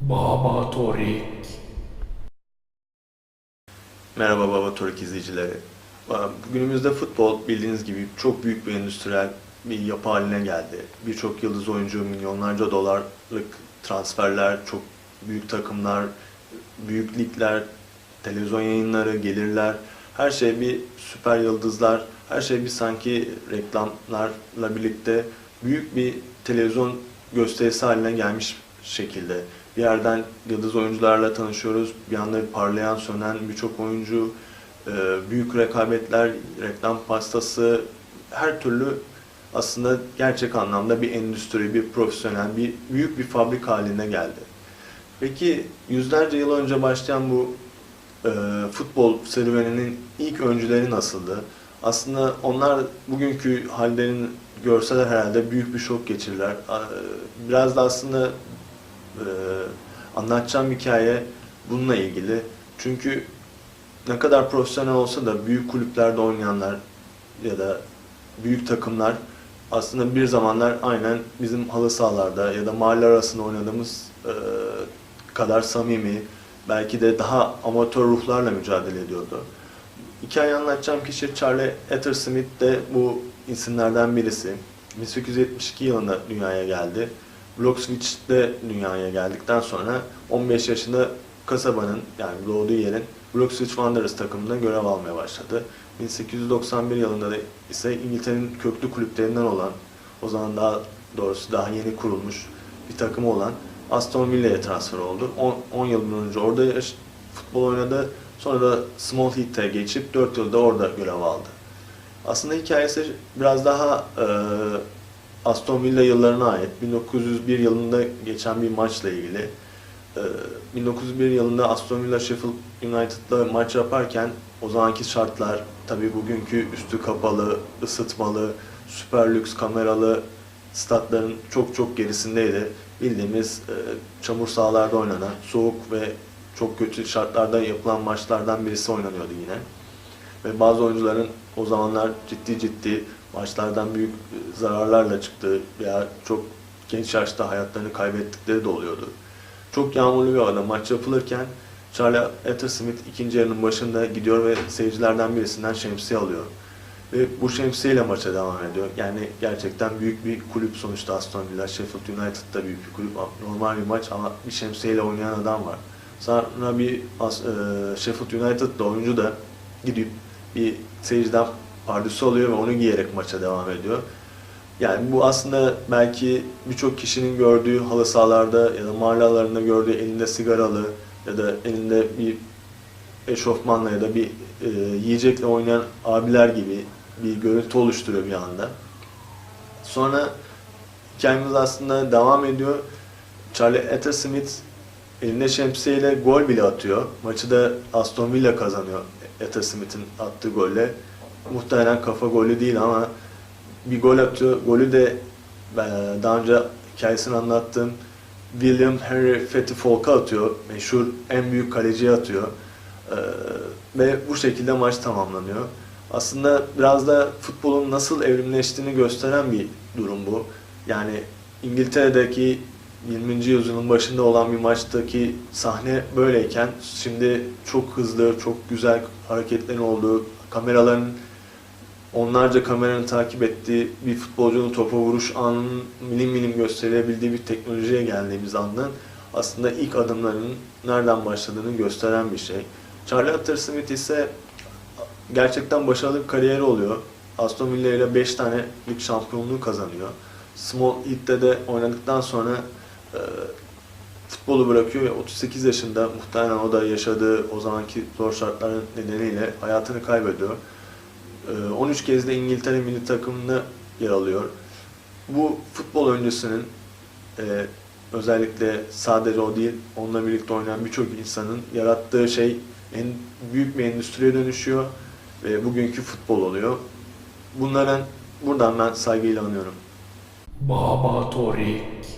Baba Torik. Merhaba Baba Torik izleyicileri. Aa, Günümüzde futbol bildiğiniz gibi çok büyük bir endüstriyel bir yapı haline geldi. Birçok yıldız oyuncu, milyonlarca dolarlık transferler, çok büyük takımlar, büyük ligler, televizyon yayınları, gelirler, her şey bir süper yıldızlar, her şey bir sanki reklamlarla birlikte büyük bir televizyon gösterisi haline gelmiş şekilde. Bir yerden yıldız oyuncularla tanışıyoruz, bir anda parlayan, sönen birçok oyuncu, e, büyük rekabetler, reklam pastası, her türlü aslında gerçek anlamda bir endüstri, bir profesyonel, bir büyük bir fabrika haline geldi. Peki yüzlerce yıl önce başlayan bu e, futbol serüveninin ilk öncüleri nasıldı? Aslında onlar bugünkü hallerini görseler herhalde büyük bir şok geçirirler. A- Biraz da aslında e, anlatacağım hikaye bununla ilgili. Çünkü ne kadar profesyonel olsa da büyük kulüplerde oynayanlar ya da büyük takımlar aslında bir zamanlar aynen bizim halı sahalarda ya da mahalle arasında oynadığımız e, kadar samimi, belki de daha amatör ruhlarla mücadele ediyordu. Hikaye anlatacağım kişi Charlie Ettersmith de bu isimlerden birisi. 1872 yılında dünyaya geldi. Bloxwich'te dünyaya geldikten sonra 15 yaşında kasabanın yani doğduğu yerin Bloxwich Wanderers takımında görev almaya başladı. 1891 yılında da ise İngiltere'nin köklü kulüplerinden olan, o zaman daha doğrusu daha yeni kurulmuş bir takımı olan Aston Villa'ya transfer oldu. 10 yıl boyunca orada futbol oynadı. Sonra da Small Heath'e geçip 4 yılda orada görev aldı. Aslında hikayesi biraz daha e, Aston Villa yıllarına ait. 1901 yılında geçen bir maçla ilgili. E, 1901 yılında Aston Villa Sheffield United'la maç yaparken o zamanki şartlar tabii bugünkü üstü kapalı, ısıtmalı, süper lüks kameralı statların çok çok gerisindeydi. Bildiğimiz e, çamur sahalarda oynanan, soğuk ve çok kötü şartlarda yapılan maçlardan birisi oynanıyordu yine. Ve bazı oyuncuların o zamanlar ciddi ciddi maçlardan büyük e, zararlarla çıktığı veya çok genç yaşta hayatlarını kaybettikleri de oluyordu. Çok yağmurlu bir havada maç yapılırken Charlie Ettersmith ikinci yarının başında gidiyor ve seyircilerden birisinden şemsiye alıyor. Ve bu şemsiyeyle maça devam ediyor. Yani gerçekten büyük bir kulüp sonuçta Aston Villa, Sheffield United da büyük bir kulüp. Normal bir maç ama bir şemsiyeyle oynayan adam var. Sonra bir e, Sheffield United'da oyuncu da gidip bir seyirciden pardüsü alıyor ve onu giyerek maça devam ediyor. Yani bu aslında belki birçok kişinin gördüğü halı sahalarda ya da mahalle gördüğü elinde sigaralı ya da elinde bir eşofmanla ya da bir e, yiyecekle oynayan abiler gibi bir görüntü oluşturuyor bir anda. Sonra hikayemiz aslında devam ediyor. Charlie Ettersmith elinde şemsiyeyle gol bile atıyor. Maçı da Aston Villa kazanıyor Ettersmith'in attığı golle. Muhtemelen kafa golü değil ama bir gol atıyor. Golü de e, daha önce hikayesini anlattığım William Henry Fethi Folk'a atıyor. Meşhur en büyük kaleciye atıyor. Ee, ve bu şekilde maç tamamlanıyor. Aslında biraz da futbolun nasıl evrimleştiğini gösteren bir durum bu. Yani İngiltere'deki 20. yüzyılın başında olan bir maçtaki sahne böyleyken şimdi çok hızlı, çok güzel hareketlerin olduğu, kameraların onlarca kameranın takip ettiği bir futbolcunun topa vuruş anının milim milim gösterilebildiği bir teknolojiye geldiğimiz andan aslında ilk adımlarının nereden başladığını gösteren bir şey. Charlie Attersmith ise gerçekten başarılı bir kariyeri oluyor. Aston Villa ile 5 tane lig şampiyonluğu kazanıyor. Small Heath'te de oynadıktan sonra e, futbolu bırakıyor ve 38 yaşında muhtemelen o da yaşadığı o zamanki zor şartlar nedeniyle hayatını kaybediyor. E, 13 kez de İngiltere milli takımında yer alıyor. Bu futbol öncesinin e, özellikle sadece o değil, onunla birlikte oynayan birçok insanın yarattığı şey en büyük bir endüstriye dönüşüyor ve bugünkü futbol oluyor. Bunların buradan ben saygıyla anıyorum. Baba Torik.